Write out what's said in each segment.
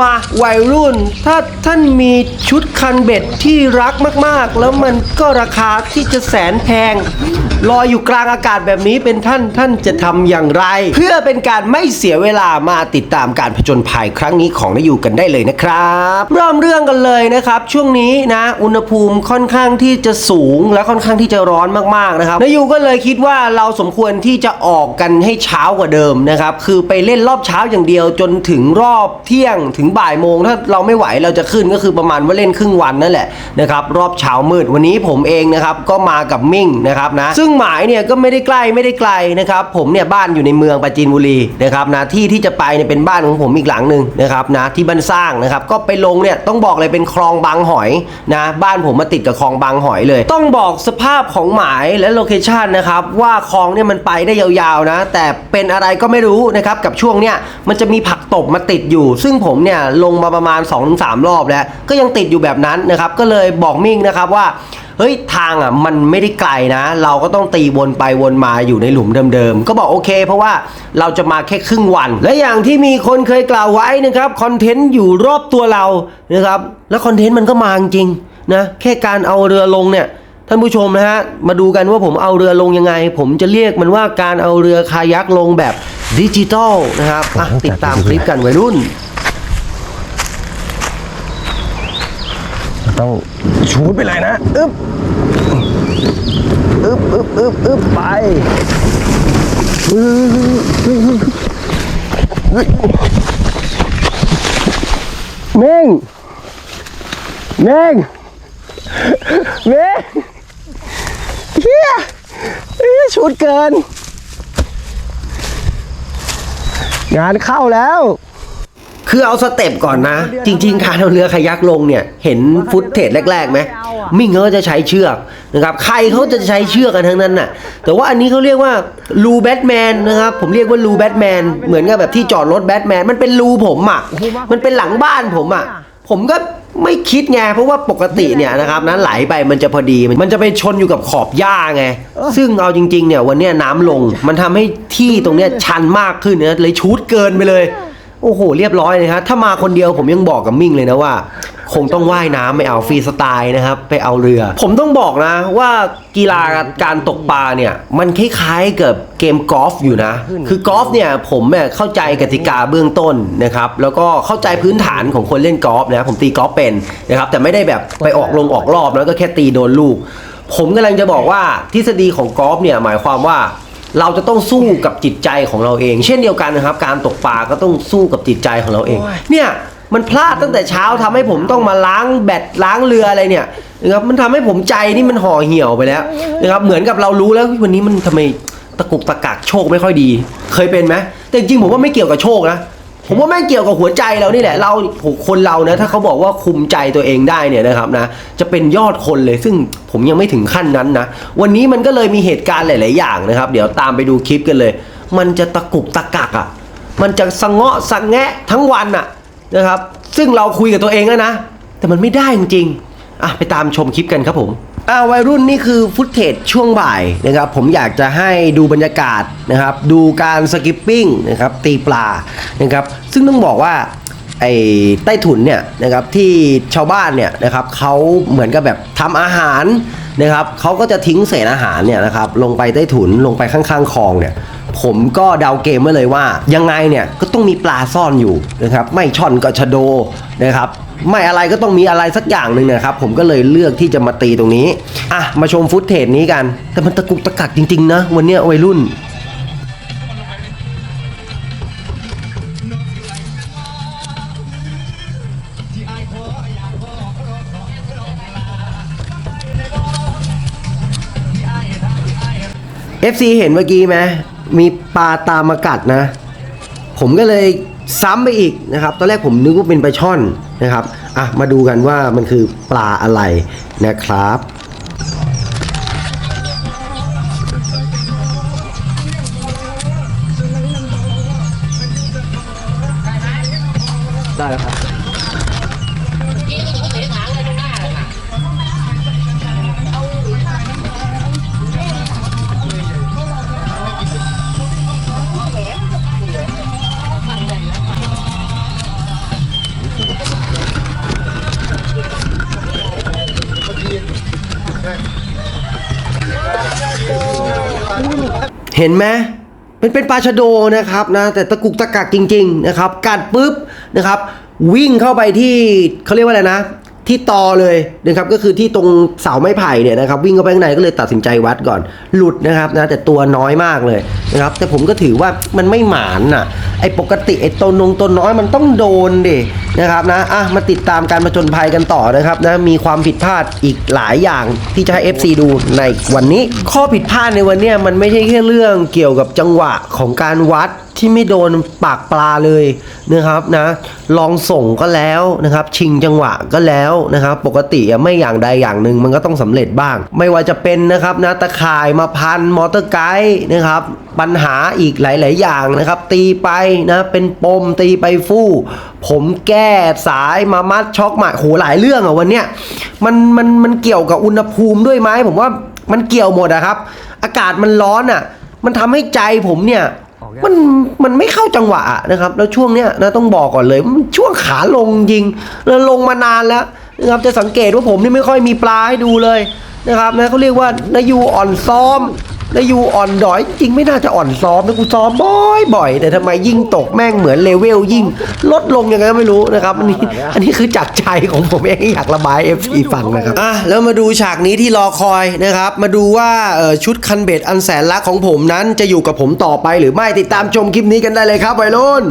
มาวัยรุ่น ถ้าท่านมีชุดคันเบ็ดที่รักมากๆ แล้วมันก็ราคาที่จะแสนแพงลอยอยู่กลางอากาศแบบนี้เป็นท่านท่านจะทำอย่างไร เพื่อเป็นการไม่เสียเวลามาติดตามการผจญภัยครั้งนี้ของนายูกันได้เลยนะครับเริ่มเรื่องกันเลยนะครับ ช่วงนี้นะ อุณหภูมิค่อนข้างที่จะสูงและค่อนข้างที่จะร้อนมากๆนะครับนายูก็เลยคิดว่าเราสมควรที่จะออกกันให้เช้ากว่าเดิมนะครับคือไปเล่นรอบเช้าอย่างเดียวจนถึงรอบเที่ยงถึงบ่ายโมง ถ้าเราไม่ไหวเราจะขึ้นก็คือประมาณว่าเล่นครึ่งวันนั่นแหละนะครับรอบเช้ามืดวันนี้ผมเองนะครับก็มากับมิ่งนะครับนะซึ่งหมายเนี่ยก็ไม่ได้ใกล้ไม่ได้ไกลนะครับผมเนี่ยบ้านอยู่ในเมืองปราจีนบุรีนะครับนะที่ที่จะไปเนี่ยเป็นบ้านของผมอีกหลังหนึ่งนะครับนะที่บ้านสร้างนะครับก็ไปลงเนี่ยต้องบอกเลยเป็นคลองบางหอยนะบ้านผมมาติดกับคลองบางหอยเลย ต้องบอกสภาพของหมายและโลเคชันนะครับว่าคลองเนี่ยมันไปได้ยาวๆนะแต่เป็นอะไรก็ไม่รู้นะครับกับช่วงเนี่ยมันจะมีผักตบมาติดอยู่ ซึ่งผมเนี่ยลงมาประมาณ 2-3 รอบแล้ว ก็ยังติดอยู่แบบนั้นนะครับ ก็เลยบอกมิ่งนะครับว่าเฮ้ยทางอะมันไม่ได้ไกลนะ เราก็ต้องตีวนไปวนมาอยู่ในหลุมเดิมๆ ก็บอกโอเค เพราะว่าเราจะมาแค่ครึ่งวัน และอย่างที่มีคนเคยกล่าวไว้นะครับคอนเทนต์อยู่รอบตัวเรานะครับแล้วคอนเทนต์มันก็มาจริงๆนะแค่การเอาเรือลงเนี่ยท่านผู้ชมนะฮะมาดูกันว่าผมเอาเรือลงยังไง ผมจะเรียกมันว่าการเอาเรือคายักลงแบบดิจิตอลนะครับอะติดตามคลิปกันวัยรุ่น ต้องชูดไปเลยนะอึ๊บอึ๊บอึ๊บอึ๊บอึ๊บไปเม่งเม่งเม่งเฮียเฮียชุดเกิน งานเข้าแล้ว คือเอาสเต็ปก่อนนะ จริง ๆ การเอาเรือคายักลงเนี่ย เห็นฟุตเทจแรกๆไหมมิ่งเขาจะใช้เชือกนะครับ ใครเขาจะใช้เชือกกันทั้งนั้นน่ะ แต่ว่าอันนี้เขาเรียกว่ารูแบทแมนนะครับ ผมเรียกว่ารูแบทแมน เหมือนกับแบบที่จอดรถแบทแมน มันเป็นรูผมอะ มันเป็นหลังบ้านผมอะ ผมก็ไม่คิดไง เพราะว่าปกติเนี่ยนะครับนั้นไหลไปมันจะพอดี มันจะไปชนอยู่กับขอบหญ้าไง ซึ่งเอาจริง ๆ เนี่ยวันนี้น้ำลง มันทำให้ที่ตรงเนี้ยชันมากขึ้นเนะเลยชูดเกินไปเลย โอ้โห เรียบร้อยเลยครับถ้ามาคนเดียวผมยังบอกกับมิ่งเลยนะว่า คงต้องว่ายน้ำไม่เอาฟรีสไตล์นะครับ ไปเอาเรือ ผมต้องบอกนะว่ากีฬาการตกปลาเนี่ย มันคล้ายๆกับเกมกอล์ฟอยู่นะ คือกอล์ฟเนี่ยผมเนี่ยเข้าใจกติกาเบื้องต้นนะครับ แล้วก็เข้าใจพื้นฐานของคนเล่นกอล์ฟนะผมตีกอล์ฟเป็นนะครับ แต่ไม่ได้แบบไปออกลงออกรอบแล้วก็แค่ตีโดนลูก ผมกำลังจะบอกว่าทฤษฎีของกอล์ฟเนี่ยหมายความว่า เราจะต้องสู้กับจิตใจของเราเอง เช่นเดียวกันนะครับ การตกปลาก็ต้องสู้กับจิตใจของเราเอง เนี่ยมันพลาดตั้งแต่เช้าทำให้ผมต้องมาล้างแบตล้างเรืออะไรเนี่ยนะครับมันทำให้ผมใจนี่มันห่อเหี่ยวไปแล้วนะครับเหมือนกับเรารู้แล้ววันนี้มันทำไมตะกุกตะกักโชคไม่ค่อยดี เคยเป็นไหมแต่จริงๆผมว่าไม่เกี่ยวกับโชคนะ ผมว่าแม่งเกี่ยวกับหัวใจเรานี่แหละเราคนเรานะถ้าเขาบอกว่าคุมใจตัวเองได้เนี่ยนะครับนะจะเป็นยอดคนเลยซึ่งผมยังไม่ถึงขั้นนั้นนะวันนี้มันก็เลยมีเหตุการณ์หลาย ๆ อย่างนะครับ เดี๋ยวตามไปดูคลิปกันเลย มันจะตะกุกตะกักอะมันจะสะเงาะสะแงะทั้งวันอะนะครับ ซึ่งเราคุยกับตัวเองแล้วนะ แต่มันไม่ได้จริงๆอะไปตามชมคลิปกันครับผม อ่าวัยรุ่นนี่คือฟุตเทจช่วงบ่ายนะครับผมอยากจะให้ดูบรรยากาศนะครับดูการสกิปปิ้งนะครับตีปลานะครับซึ่งต้องบอกว่าไอ้ใต้ถุนเนี่ยนะครับที่ชาวบ้านเนี่ยนะครับเขาเหมือนกับแบบทำอาหารนะครับเขาก็จะทิ้งเศษอาหารเนี่ยนะครับลงไปใต้ถุนลงไปข้างๆคลองเนี่ยผมก็เดาเกมไว้เลยว่า ยังไงเนี่ยก็ต้องมีปลาซ่อนอยู่นะครับไม่ช่อนก็ชะโดนะครับ ไม่อะไรก็ต้องมีอะไรสักอย่างหนึ่งนะครับ ผมก็เลยเลือกที่จะมาตีตรงนี้ อะ มาชมฟุตเทจนี้กัน แต่มันตะกุกตะกักจริงๆนะ วันเนี้ยวัยรุ่น FC เห็นเมื่อกี้ไหมมีปลาตามมากัดนะ ผมก็เลย ซ้ำไปอีกนะครับ ตอนแรกผมนึกว่าเป็นปลาช่อนนะครับ อะ มาดูกันว่ามันคือปลาอะไรนะครับ ได้แล้วครับ เห็นไหมเป็นเป็นปลาชะโดนะครับนะแต่ตะกุกตะกักจริง ๆ นะครับ กัดปุ๊บนะครับ วิ่งเข้าไปที่เขาเรียกว่าอะไรนะ ที่ตอเลยนะครับก็คือที่ตรงเสาไม้ไผ่เนี่ยนะครับวิ่งเข้าไปข้างในก็เลยตัดสินใจวัดก่อน หลุดนะครับนะแต่ตัวน้อยมากเลยนะครับแต่ผมก็ถือว่ามันไม่หมานอะไอ้ปกติไอ้ตัวนงตัวน้อยมันต้องโดนดินะครับนะอะมาติดตามการมาจนภัยกันต่อนะครับนะมีความผิดพลาดอีกหลายอย่างที่จะให้ FC ดูในวันนี้ ข้อผิดพลาดในวันเนี้ยมันไม่ใช่แค่เรื่องเกี่ยวกับจังหวะของการวัด ที่ไม่โดนปากปลาเลยนะครับนะลองส่งก็แล้วนะครับ ชิงจังหวะก็แล้วนะครับ ปกติไม่อย่างใดอย่างหนึ่งมันก็ต้องสำเร็จบ้าง ไม่ว่าจะเป็นนะครับนะตะข่ายมาพันมอเตอร์ไกด์นะครับปัญหาอีกหลาย ๆ อย่างนะครับ ตีไปนะเป็นปมตีไปฟู่ ผมแก้สายมามัดช็อกมาโหหลายเรื่องอะวันเนี้ยมันมันมันเกี่ยวกับอุณหภูมิด้วยไหมผมว่ามันเกี่ยวหมดอะครับ อากาศมันร้อนอะมันทำให้ใจผมเนี่ย มันมันไม่เข้าจังหวะนะครับ แล้วช่วงเนี้ยนะต้องบอกก่อนเลยมันช่วงขาลงยิงแล้วลงมานานแล้วนะครับจะสังเกตว่าผมนี่ไม่ค่อยมีปลาให้ดูเลยนะครับนะเขาเรียกว่านายูอ่อนซ้อม นายูอ่อนดอยจริงไม่น่าจะอ่อนซ้อมนะกูซ้อมบ่อยบ่อยแต่ทำไมยิ่งตกแม่งเหมือนเลเวลยิ่งลดลงยังไงก็ไม่รู้นะครับอันนี้อันนี้คือจากใจของผมเองที่อยากระบายเอฟซีฟังนะครับอะแล้วมาดูฉากนี้ที่รอคอยนะครับ มาดูว่าเอ่อชุดคันเบ็ดอันแสนรักของผมนั้นจะอยู่กับผมต่อไปหรือไม่ติดตามชมคลิปนี้กันได้เลยครับวัยรุ่น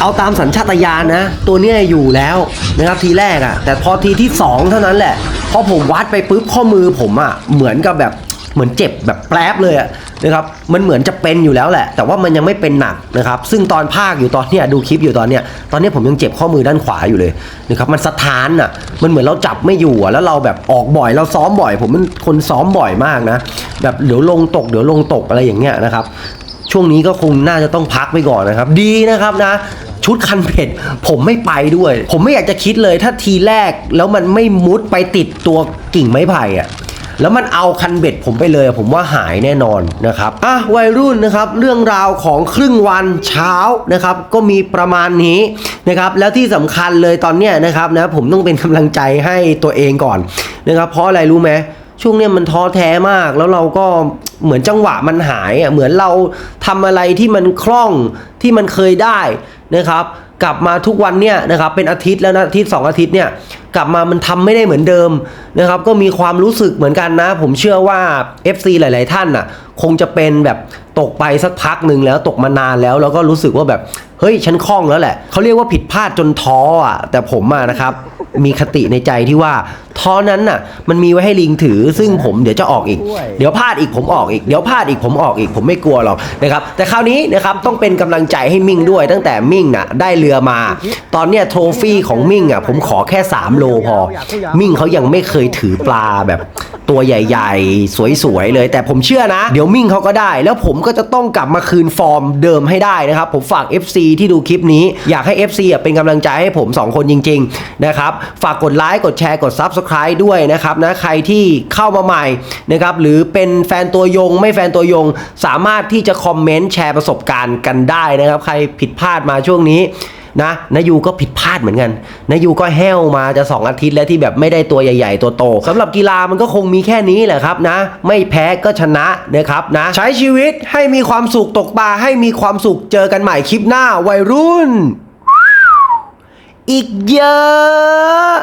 เอาตามสัญชาตญาณนะ ตัวเนี้ยอยู่แล้วนะครับทีแรกอะ่ะ แต่พอทีที่ 2 เท่านั้นแหละ พอผมวัดไปปุ๊บข้อมือผมอะ่ะเหมือนกับแบบเหมือนเจ็บแบบแปรบเลยอะนะครับมันเหมือนจะเป็นอยู่แล้วแหละ แต่ว่ามันยังไม่เป็นหนักนะครับ ซึ่งตอนภาคอยู่ตอนเนี้ยดูคลิปอยู่ตอนเนี้ยตอนเนี้ยผมยังเจ็บข้อมือด้านขวาอยู่เลยนะครับมันสะท้านอะ่ะมันเหมือนเราจับไม่อยู่อะแล้วเราแบบออกบ่อยเราซ้อมบ่อย ผมเป็นคนซ้อมบ่อยมากนะแบบเดี๋ยวลงตกเดี๋ยวลงตกอะไรอย่างเงี้ยนะครับช่วงนี้ก็คงน่าจะต้องพักไปก่อนนะครับ ดีนะครับนะ ชุดคันเผ็ดผมไม่ไปด้วย ผมไม่อยากจะคิดเลยถ้าทีแรกแล้วมันไม่มุดไปติดตัวกิ่งไม้ไผ่อะแล้วมันเอาคันเบ็ดผมไปเลยผมว่าหายแน่นอนนะครับอะวัยรุ่นนะครับเรื่องราวของครึ่งวันเช้านะครับก็มีประมาณนี้นะครับแล้วที่สำคัญเลยตอนเนี้ยนะครับนะผมต้องเป็นกำลังใจให้ตัวเองก่อนนะครับเพราะอะไรรู้ไหมช่วงเนี้ยมันท้อแท้มากแล้วเราก็ เหมือนจังหวะมันหายอะเหมือนเราทำอะไรที่มันคล่องที่มันเคยได้นะครับ กลับมาทุกวันเนี่ยนะครับเป็นอาทิตย์แล้วนะอาทิตย์สองอาทิตย์เนี่ยกลับมามันทำไม่ได้เหมือนเดิมนะครับ ก็มีความรู้สึกเหมือนกันนะ ผมเชื่อว่า FC หลาย ๆ ท่านอะ คงจะเป็นแบบตกไปสักพักหนึ่งแล้วตกมานานแล้ว แล้วก็รู้สึกว่าแบบ เฮ้ยฉันคล่องแล้วแหละเขาเรียกว่าผิดพลาดจนท้ออะแต่ผมอะนะครับ มีคติในใจที่ว่าท้อนั้นน่ะ มันมีไว้ให้ลิงถือ ซึ่งผมเดี๋ยวจะออกอีก เดี๋ยวพลาดอีกผมออกอีกเดี๋ยวพลาดอีกผมออกอีกผมไม่กลัวหรอกนะครับแต่คราวนี้นะครับต้องเป็นกำลังใจให้มิ่งด้วยตั้งแต่มิ่งน่ะได้เรือมา ตอนเนี้ยโทรฟี่ของมิ่งอะผมขอแค่ 3 โลพอ มิ่งเขายังไม่เคยถือปลาแบบตัวใหญ่ๆ สวยๆ เลย แต่ผมเชื่อนะ เดี๋ยวมิ่งเขาก็ได้ แล้วผมก็จะต้องกลับมาคืนฟอร์มเดิมให้ได้นะครับ ผมฝาก FC ที่ดูคลิปนี้ อยากให้ FC เป็นกำลังใจให้ผม 2 คนจริง ๆ นะครับ ฝากกดไลค์กดแชร์กด Subscribe ด้วยนะครับนะใครที่เข้ามาใหม่นะครับหรือเป็นแฟนตัวยง ไม่แฟนตัวยง สามารถที่จะคอมเมนต์แชร์ประสบการณ์กันได้นะครับ ใครผิดพลาดมาช่วงนี้ นะนายูก็ผิดพลาดเหมือนกันนายูก็แห้วมาจะ 2 อาทิตย์แล้วที่แบบไม่ได้ตัวใหญ่ๆ ตัวโตสำหรับกีฬามันก็คงมีแค่นี้แหละครับนะ ไม่แพ้ก็ชนะนะครับนะ ใช้ชีวิตให้มีความสุขตกปลาให้มีความสุขเจอกันใหม่คลิปหน้าวัยรุ่น อีกเยอะ